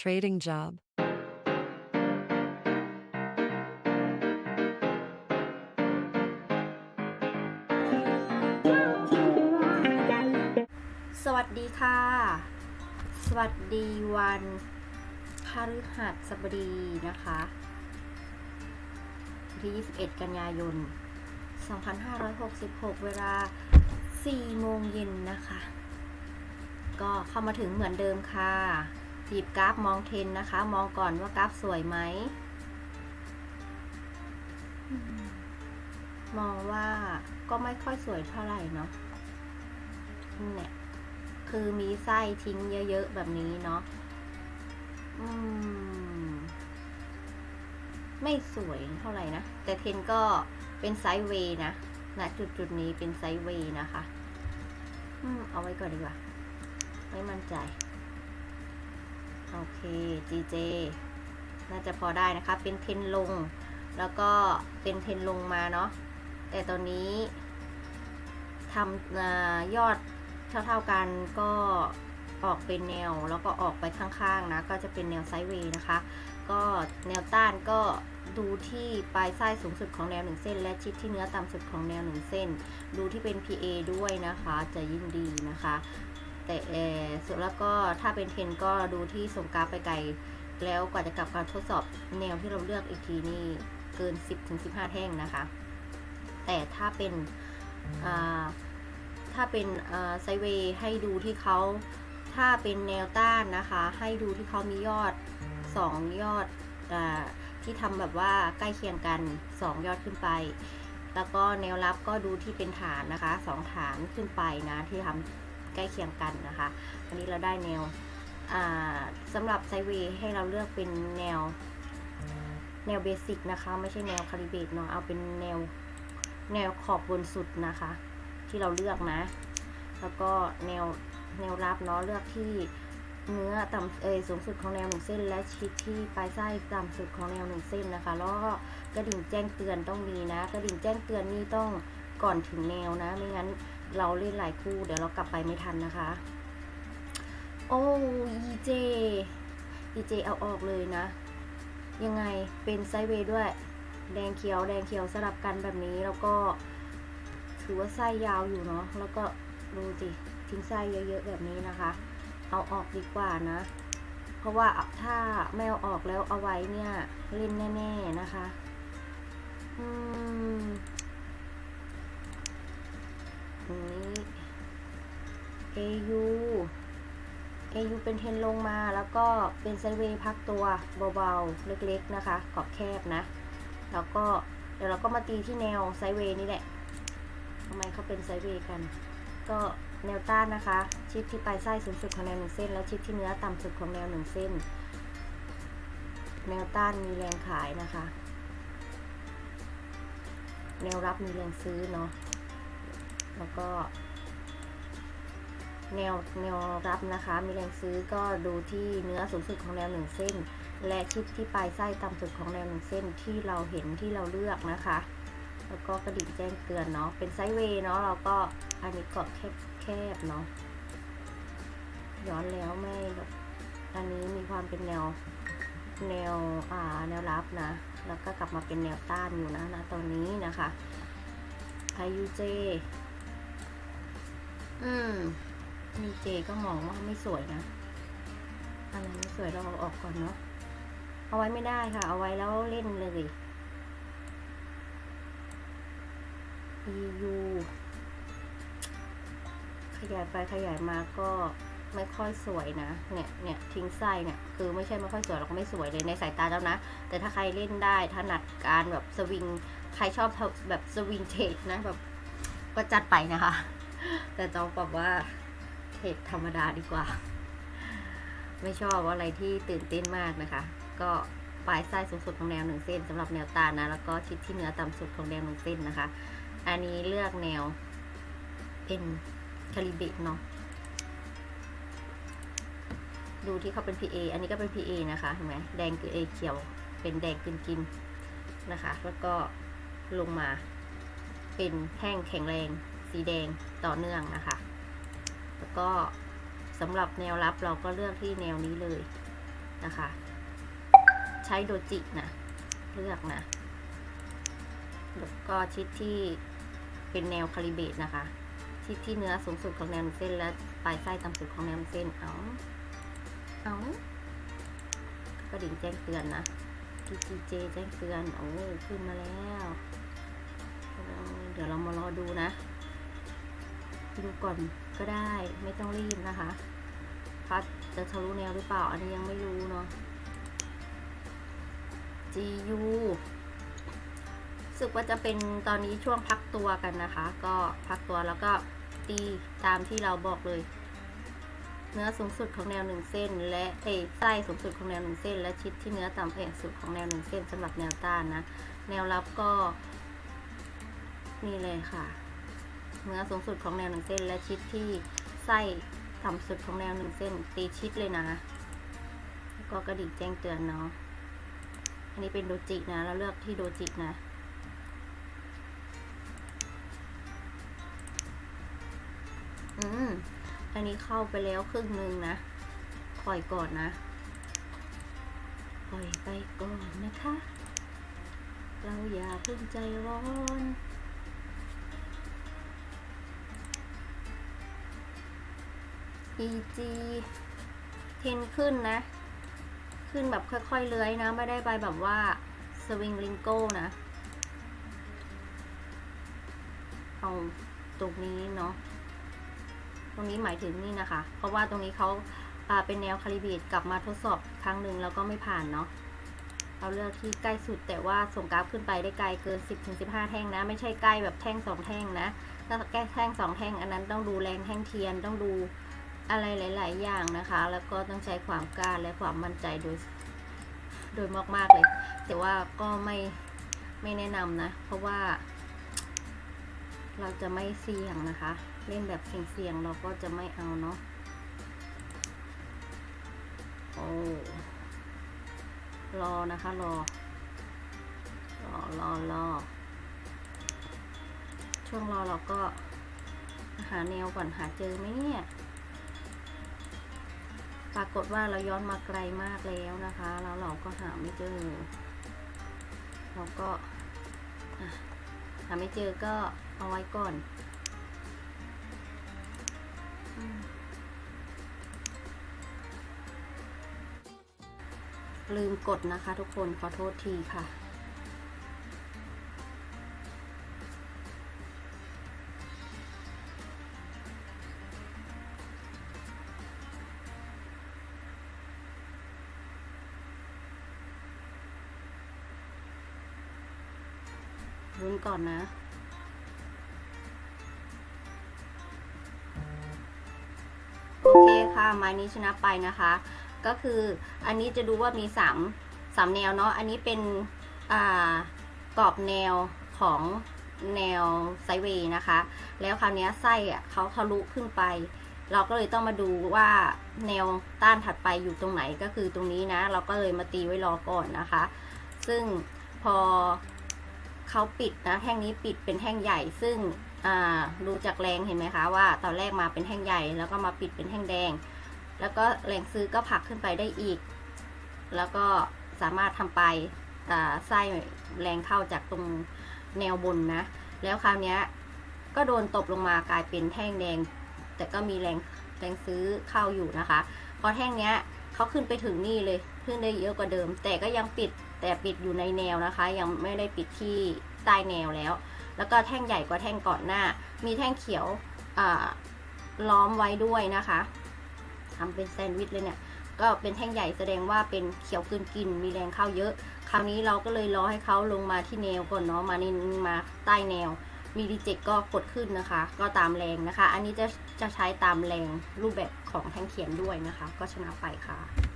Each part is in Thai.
trading job. สวัสดีค่ะ สวัสดีวันพฤหัสบดีนะคะวันที่21 กันยายน 2566 เวลา 4 โมงเย็นนะคะ ก็เข้ามาถึงเหมือนเดิมค่ะ หยิบกราฟมองเทนนะคะ มองก่อนว่ากราฟสวยไหม มองว่าก็ไม่ค่อยสวยเท่าไหร่เนาะเนี่ยคือมีไส้ทิ้งเยอะ ๆ แบบนี้เนาะอืม ไม่สวยเท่าไหร่นะ แต่เทนก็เป็นไซด์เวย์นะณจุดจุดๆนี้เป็นไซด์เวย์นะคะ อืม เอาไว้ก่อนดีกว่า ไม่มั่นใจ โอเค GJ น่าจะพอได้นะคะ เป็นเทนลง แล้วก็เป็นเทนลงมาเนาะ แต่ตอนนี้ทำอยอดเท่าๆกันก็ออกเป็นแนวแล้วก็ออกไปข้างๆนะ ก็จะเป็นแนวไซด์เวย์นะคะ ก็แนวต้านก็ดูที่ปลายไส้สูงสุดของแนวหนึ่งเส้น และชิดที่เนื้อต่ำสุดของแนวหนึ่งเส้น ดูที่เป็น PA ด้วยนะคะ จะยิ่งดีนะคะ แต่เออส่วนแล้วก็ถ้าเป็นเทนก็ดูที่ส่งกราฟไปไกล แล้วกว่าจะกลับการทดสอบแนวที่เราเลือกอีกทีนี่เกิน 10-15 แท่งนะคะ แต่ถ้าเป็นถ้าเป็นไซเวย์ให้ดูที่เขาถ้าเป็นแนวต้านนะคะ ให้ดูที่เขามียอด 2 ยอดอที่ทำแบบว่าใกล้เคียงกัน 2 ยอดขึ้นไป แล้วก็แนวรับก็ดูที่เป็นฐานนะคะ 2 ฐานขึ้นไปนะที่ทำ ใกล้เคียงกันนะคะอันนี้เราได้แนวสำหรับไซเวย์ให้เราเลือกเป็นแนวแนวเบสิกนะคะ ไม่ใช่แนวคาลิเบตเนาะเอาเป็นแนวแนวขอบบนสุดนะคะ ที่เราเลือกนะ แล้วก็แนวแนวรับเนาะเลือกที่เนื้อต่ำเอยสูงสุดของแนวหนึ่งเส้น และชิดที่ปลายไส้ต่ำสุดของแนวหนึ่งเส้นนะคะ แล้วก็กระดิ่งแจ้งเตือนต้องมีนะ กระดิ่งแจ้งเตือนนี่ต้องก่อนถึงแนวนะ ไม่งั้น เราเล่นหลายคู่ เดี๋ยวเรากลับไปไม่ทันนะคะ โอ้ยีเจยีเจเอาออกเลยนะ ยังไงเป็นไซด์เวด้วย แดงเขียวแดงเขียวสลับกันแบบนี้แล้วก็ ถือว่าไส้ยาวอยู่เนาะแล้วก็ดูสิทิ้งไส้เยอะๆแบบนี้นะคะ เอาออกดีกว่านะ เพราะว่าถ้าไม่เอาออกแล้วเอาไว้เนี่ยเล่นแน่ ๆนะคะ อืม นนี้ AU AU เป็นเทนลงมาแล้วก็เป็นไซเวย์พักตัวเบาๆ เล็กๆนะคะกรอบแคบนะ แล้วก็เดี๋ยวเราก็มาตีที่แนวไซเวย์นี่แหละทำไมเขาเป็นไซเวย์กัน ก็แนวต้านนะคะ ชิดที่ปลายไส้สูงสุดของแนวหนึ่งเส้น และชิดที่เนื้อต่ำสุดของแนวหนึ่งเส้น แนวต้านมีแรงขายนะคะ แนวรับมีแรงซื้อเนาะ แล้วก็ แนวแนวรับนะคะ มีแรงซื้อก็ดูที่เนื้อสูงสุดของแนวหนึ่งเส้น และชิดที่ปลายไส้ต่ำสุดของแนวหนึ่งเส้นที่เราเห็นที่เราเลือกนะคะ แล้วก็กระดิ่งแจ้งเตือนเนาะเป็นไซด์เวย์เนาะเราก็อันนี้ก็แคบแคบเนาะย้อนแล้วไม่แบบอันนี้มีความเป็นแนวแนวอ่าแนวรับนะ แล้วก็กลับมาเป็นแนวต้านอยู่นะนะตอนนี้นะคะ IUJ อืม UJ ก็มองว่าไม่สวยนะอันนั้นไม่สวยเราเอาออกก่อนเนาะ เอาไว้ไม่ได้ค่ะ เอาไว้แล้วเล่นเลย EU ขยายไปขยายมาก็ไม่ค่อยสวยนะ เนี่ยเนี่ยทิ้งไส้เนี่ย คือไม่ใช่ไม่ค่อยสวยหรอกไม่สวยเลยในสายตาเจ้านะ แต่ถ้าใครเล่นได้ถนัดการแบบสวิง ใครชอบแบบสวิงเทรดนะแบบก็จัดไปนะคะ แต่จองแบบว่าเทรดธรรมดาดีกว่า ไม่ชอบอะไรที่ตื่นเต้นมากนะคะ ก็ปลายไส้สูงสุดของแนวหนึ่งเส้นสำหรับแนวตานะ แล้วก็ชิดที่เนื้อต่ำสุดของแนวหนึ่งเส้นนะคะ อันนี้เลือกแนวเป็นคาลิเบตเนาะดูที่เขาเป็น PA อันนี้ก็เป็น PA นะคะเห็นไหมแดงคือ A เขียว เป็นแดงกินกินนะคะ แล้วก็ลงมาเป็นแท่งแข็งแรง สีแดงต่อเนื่องนะคะ แล้วก็สำหรับแนวรับเราก็เลือกที่แนวนี้เลยนะคะ ใช้โดจินะเลือกนะ แล้วก็ชิดที่เป็นแนวคาลิเบตนะคะ ชิดที่เนื้อสูงสุดของแนวหนึ่งเส้น และปลายไส้ต่ำสุดของแนวหนึ่งเส้นเอาเอาก็ดิ่งแจ้งเตือนนะ TTJ แจ้งเตือน โอ้ขึ้นมาแล้ว เดี๋ยวเรามารอดูนะ ดูก่อนก็ได้ไม่ต้องรีบนะคะ พัดจะทะลุแนวหรือเปล่า อันนี้ยังไม่รู้เนาะ GU รู้สึกว่าจะเป็นตอนนี้ช่วงพักตัวกันนะคะ ก็พักตัวแล้วก็ตีตามที่เราบอกเลย เนื้อสูงสุดของแนวหนึ่งเส้น และเอไส้สูงสุดของแนวหนึ่งเส้น และชิดที่เนื้อต่ำแผ่สุดของแนวหนึ่งเส้นสำหรับแนวต้านนะ แนวรับก็นี่เลยค่ะ เนื้อสูงสุดของแนวหนึ่งเส้น และชิดที่ไส้ต่ำสุดของแนวหนึ่งเส้น ตีชิดเลยนะ แล้วก็กระดิ่งแจ้งเตือนเนาะ อันนี้เป็นโดจินะ เราเลือกที่โดจินะอืม อันนี้เข้าไปแล้วครึ่งหนึ่งนะปล่อยก่อนนะปล่อยไปก่อนนะคะ เราอย่าเพิ่งใจร้อน EG เทนขึ้นนะ ขึ้นแบบค่อยๆเลื้อยนะ ไม่ได้ไปแบบว่าสวิงลิงโก้นะ เอาตรงนี้เนาะ ตรงนี้หมายถึงนี่นะคะ เพราะว่าตรงนี้เขาาเป็นแนวคาลิเบตกลับมาทดสอบครั้งหนึ่งแล้วก็ไม่ผ่านเนาะเราเลือกที่ใกล้สุดแต่ว่าส่งกราฟขึ้นไปได้ไกลเกิน 10-15 แท่งนะ ไม่ใช่ใกล้แบบแท่งสองแท่งนะถ้าแก้แท่งสองแท่งอันนั้นต้องดูแรงแท่งเทียนต้องดู อะไรหลาย ๆ อย่างนะคะ แล้วก็ต้องใช้ความกล้าและความมั่นใจโดยโดยมากๆเลย แต่ว่าก็ไม่ไม่แนะนำนะ เพราะว่า เราจะไม่เสี่ยงนะคะ เล่นแบบเสี่ยงๆเราก็จะไม่เอาเนาะโอ้รอนะคะรอรอรอรอช่วงรอเราก็หาแนวก่อนหาเจอไหมเนี่ย ปรากฏว่าเราย้อนมาไกลมากแล้วนะคะแล้วเราก็หาไม่เจอ เราก็หาไม่เจอก็เอาไว้ก่อนอลืมกดนะคะทุกคนขอโทษทีค่ะ รุ้นก่อนนะโอเคค่ะไม้นี้ชนะไปนะคะ ก็คืออันนี้จะดูว่ามีสามสามแนวเนาะอันนี้เป็นอ่ากรอบแนวของแนวไซเวย์นะคะ แล้วคราวนี้ไส้อะเขาทะลุขึ้นไป เราก็เลยต้องมาดูว่าแนวต้านถัดไปอยู่ตรงไหนก็คือตรงนี้นะ เราก็เลยมาตีไว้รอก่อนนะคะ ซึ่งพอ เขาปิดนะแท่งนี้ปิดเป็นแท่งใหญ่ ซึ่งดูจากแรงเห็นไหมคะว่าตอนแรกมาเป็นแท่งใหญ่ แล้วก็มาปิดเป็นแท่งแดง แล้วก็แรงซื้อก็ผลักขึ้นไปได้อีก แล้วก็สามารถทำไปอ่ไส้แรงเข้าจากตรงแนวบนนะ แล้วคราวนี้ก็โดนตบลงมากลายเป็นแท่งแดง แต่ก็มีแรงแรงซื้อเข้าอยู่นะคะ พอแท่งเนี้ยเขาขึ้นไปถึงนี่เลย ขึ้นได้เยอะกว่าเดิม แต่ก็ยังปิด แต่ปิดอยู่ในแนวนะคะ ยังไม่ได้ปิดที่ใต้แนวแล้ว แล้วก็แท่งใหญ่กว่าแท่งก่อนหน้า มีแท่งเขียวล้อมไว้ด้วยนะคะทำเป็นแซนด์วิชเลยเนี่ยก็เป็นแท่งใหญ่แสดงว่าเป็นเขียวกลืนกินมีแรงเข้าเยอะ คราวนี้เราก็เลยรอให้เขาลงมาที่แนวก่อนเนาะมาในมาใต้แนว มีดีเจก็กดขึ้นนะคะ ก็ตามแรงนะคะ อันนี้จะจะใช้ตามแรงรูปแบบของแท่งเขียนด้วยนะคะ ก็ชนะไปค่ะ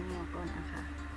ขอแนวก่อนนะคะ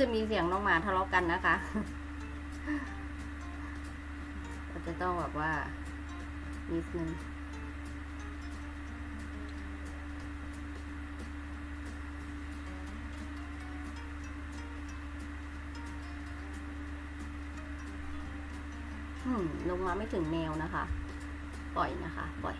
จะมีเสียงน้องหมาทะเลาะกันนะคะเราจะต้องแบบว่านิดนึงลงมาไม่ถึงแนวนะคะ ปล่อยนะคะ ปล่อย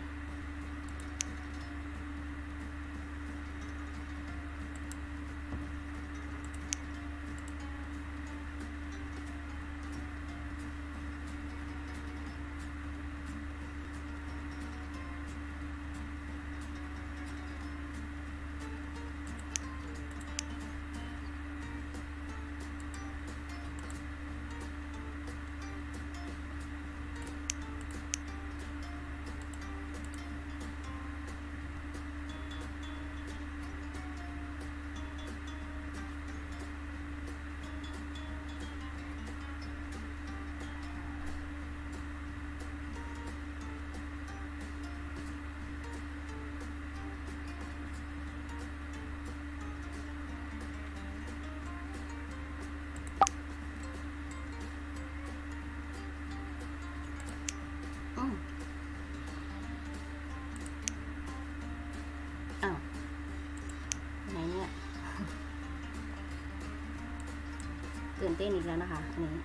นเต้นอีกแล้วนะคะ อันนี้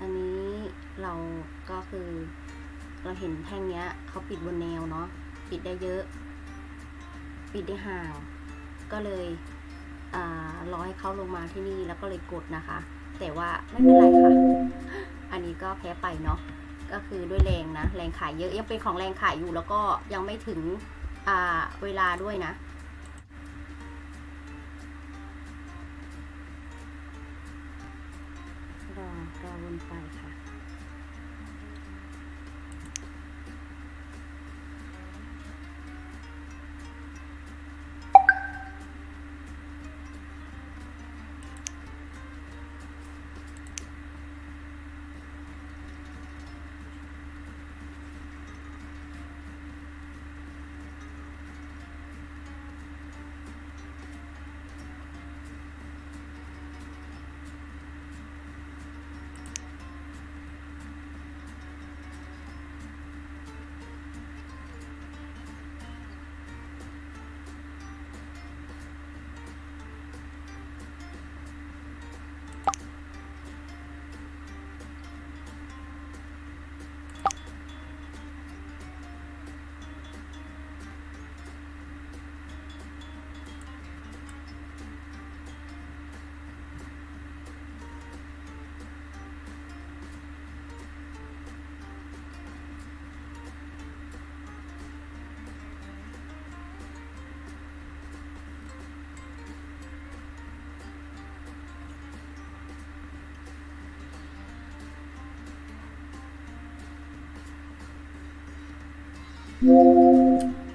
อันนี้เราก็คือ เราเห็นแท่งเนี้ยเขาปิดบนแนวเนาะปิดได้เยอะ ปิดได้ห่าง ก็เลยรอให้เขาลงมาที่นี่แล้วก็เลยกดนะคะ แต่ว่าไม่เป็นไรค่ะ อันนี้ก็แพ้ไปเนาะก็คือด้วยแรงนะ แรงขายเยอะยังเป็นของแรงขายอยู่แล้วก็ยังไม่ถึงเวลาด้วยนะ ไปค่ะ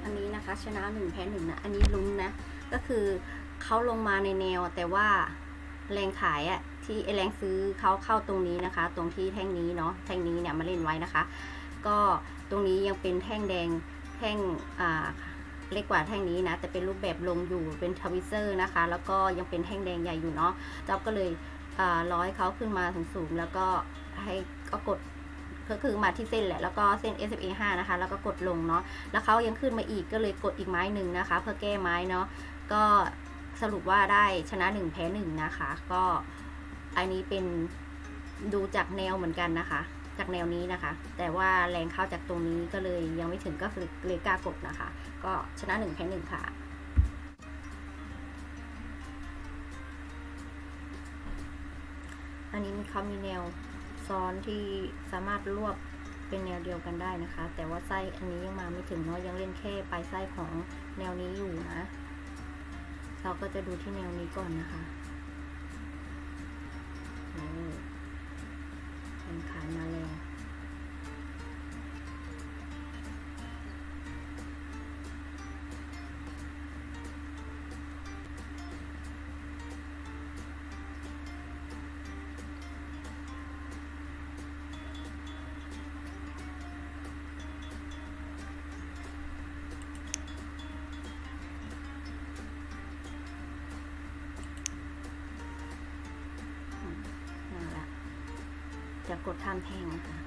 อันนี้นะคะชนะหนึ่งแพ้หนึ่งนะ อันนี้ลุ้นนะ ก็คือเขาลงมาในแนวแต่ว่าแรงขายอะที่ไอ้แรงซื้อเขาเข้าตรงนี้นะคะ ตรงที่แท่งนี้เนาะแท่งนี้เนี่ยมาเล่นไว้นะคะ ก็ตรงนี้ยังเป็นแท่งแดงแท่งอ่าเล็กกว่าแท่งนี้นะ แต่เป็นรูปแบบลงอยู่เป็นทวิเซอร์นะคะ แล้วก็ยังเป็นแท่งแดงใหญ่อยู่เนาะจ๊อบก็เลยร้อยเขาขึ้นมาสูงๆแล้วก็ให้ก็กด ก็คือมาที่เส้นแหละแล้วก็เส้น SMA 5นะคะ แล้วก็กดลงเนาะแล้วเขายังขึ้นมาอีกก็เลยกดอีกไม้หนึ่งนะคะ เพื่อแก้ไม้เนาะก็สรุปว่าได้ชนะหนึ่งแพ้หนึ่งนะคะ ก็อันนี้เป็นดูจากแนวเหมือนกันนะคะ จากแนวนี้นะคะ แต่ว่าแรงเข้าจากตรงนี้ก็เลยยังไม่ถึงก็เลยเลยกล้ากดนะคะ ก็ชนะหนึ่งแพ้หนึ่งค่ะอันนี้เขามีแนว ซ้อนที่สามารถรวบเป็นแนวเดียวกันได้นะคะ แต่ว่าไส้อันนี้ยังมาไม่ถึงเนาะยังเล่นแค่ปลายไส้ของแนวนี้อยู่นะ เราก็จะดูที่แนวนี้ก่อนนะคะโอ้เป็นขามาแรง กดข้ามแพง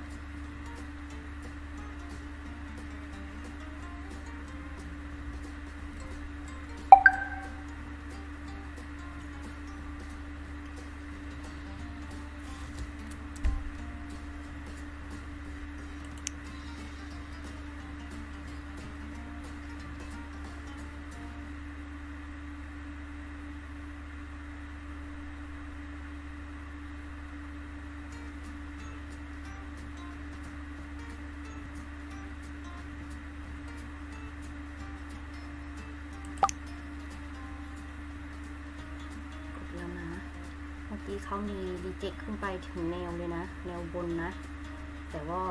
กี้เขามีรีเจ็คขึ้นไปถึงแนวเลยนะ แนวบนนะ แต่ว่า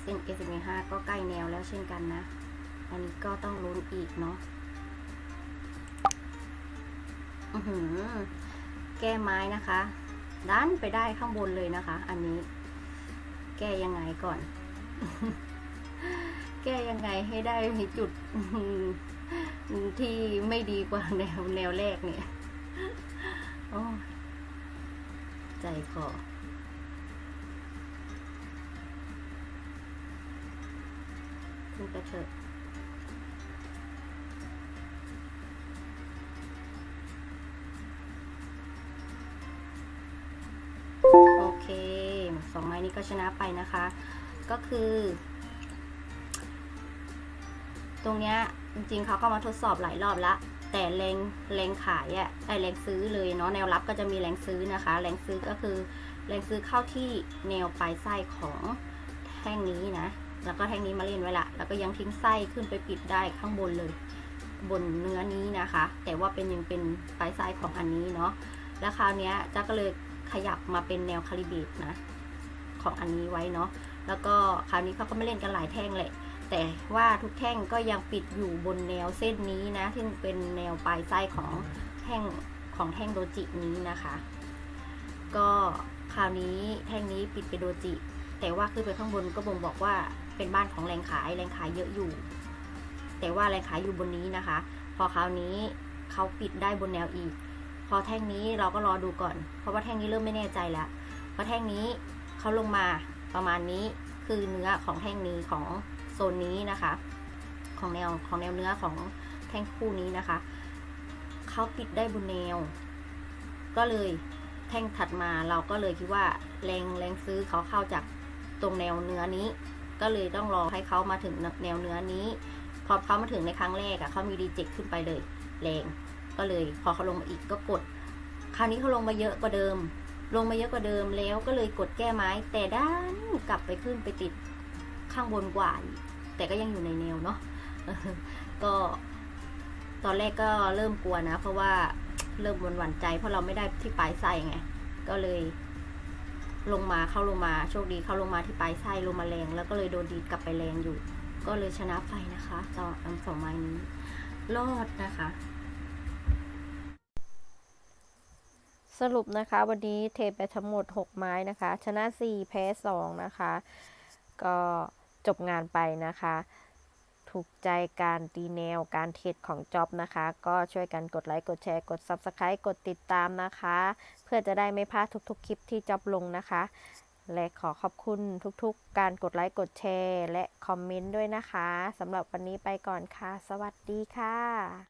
เส้น s อ5ก็ใกล้แนวแล้วเช่นกันนะ อันนี้ก็ต้องลุ้นอีกเนาะอือหือ แก้ไม้นะคะดันไปได้ข้างบนเลยนะคะ อันนี้ แก้ยังไงก่อน แก้ยังไงให้ได้จุดที่ไม่ดีกว่าแนวแนวแรกเนี่ย โอ้ย ใจคอขึ้นไปเถอะโอเคสองไม้นี้ก็ชนะไปนะคะ ก็คือ ตรงเนี้ยจริงๆเขาก็มาทดสอบหลายรอบละ แต่แรงแรงขายอะไอแรงซื้อเลยเนาะแนวรับก็จะมีแรงซื้อนะคะ แรงซื้อก็คือแรงซื้อเข้าที่แนวปลายไส้ของแท่งนี้นะ แล้วก็แท่งนี้มาเล่นไว้ละ แล้วก็ยังทิ้งไส้ขึ้นไปปิดได้ข้างบนเลย บนเนื้อนี้นะคะ แต่ว่าเป็นยังเป็นปลายไส้ของอันนี้เนาะ แล้วคราวนี้จ้าก็เลยขยับมาเป็นแนวคาลิเบตนะ ของอันนี้ไว้เนาะ แล้วก็คราวนี้เขาก็ไม่เล่นกันหลายแท่งแหละ แต่ว่าทุกแท่งก็ยังปิดอยู่บนแนวเส้นนี้นะที่เป็นแนวปลายไส้ของแท่งของแท่งโดจินี้นะคะ ก็คราวนี้แท่งนี้ปิดไปโดจิ แต่ว่าขึ้นไปข้างบนก็บ่งบอกว่าเป็นบ้านของแรงขายแรงขายเยอะอยู่ แต่ว่าแรงขายอยู่บนนี้นะคะ พอคราวนี้เขาปิดได้บนแนวอีก พอแท่งนี้เราก็รอดูก่อน เพราะว่าแท่งนี้เริ่มไม่แน่ใจแล้วเพราะแท่งนี้เขาลงมาประมาณนี้คือเนื้อของแท่งนี้ของ ซนนี้นะคะ ของแนวของแนวเนื้อของแท่งคู่นี้นะคะเขาปิดได้บนแนว ก็เลยแท่งถัดมาเราก็เลยคิดว่าแรงแรงซื้อเขาเข้าจากตรงแนวเนื้อนี้ ก็เลยต้องรอให้เขามาถึงแนวเนื้อนี้ พอเขามาถึงในครั้งแรกอะเขามีรีเจ็คขึ้นไปเลย แรงก็เลยพอเขาลงมาอีกก็กด คราวนี้เขาลงมาเยอะกว่าเดิม ลงมาเยอะกว่าเดิมแล้วก็เลยกดแก้ไม้ แต่ด้านกลับไปขึ้นไปติดข้างบนกว่าอีก แต่ก็ยังอยู่ในแนวเนาะก็ตอนแรกก็เริ่มกลัวนะ เพราะว่าเริ่มหวั่นหวั่นใจ เพราะเราไม่ได้ที่ปลายไส้ไงก็เลย ลงมาเข้าลงมาโชคดีเข้าลงมาที่ปลายไส้ลงมาแรง แล้วก็เลยโดนดีดกลับไปแรงอยู่ ก็เลยชนะไปนะคะตออันสองไม้นี้รอดนะคะ สรุปนะคะ วันนี้เทไปทั้งหมด 6 ไม้นะคะ ชนะ 4 แพ้ 2 นะคะ ก็ จบงานไปนะคะ ถูกใจการตีแนวการเทรดของจ็อบนะคะ ก็ช่วยกันกดไลค์กดแชร์กด Subscribe กดติดตามนะคะ เพื่อจะได้ไม่พลาดทุกๆ คลิปที่จ็อบลงนะคะ และขอขอบคุณทุกๆ การกดไลค์กดแชร์ และคอมเมนต์ด้วยนะคะสำหรับวันนี้ไปก่อนค่ะ สวัสดีค่ะ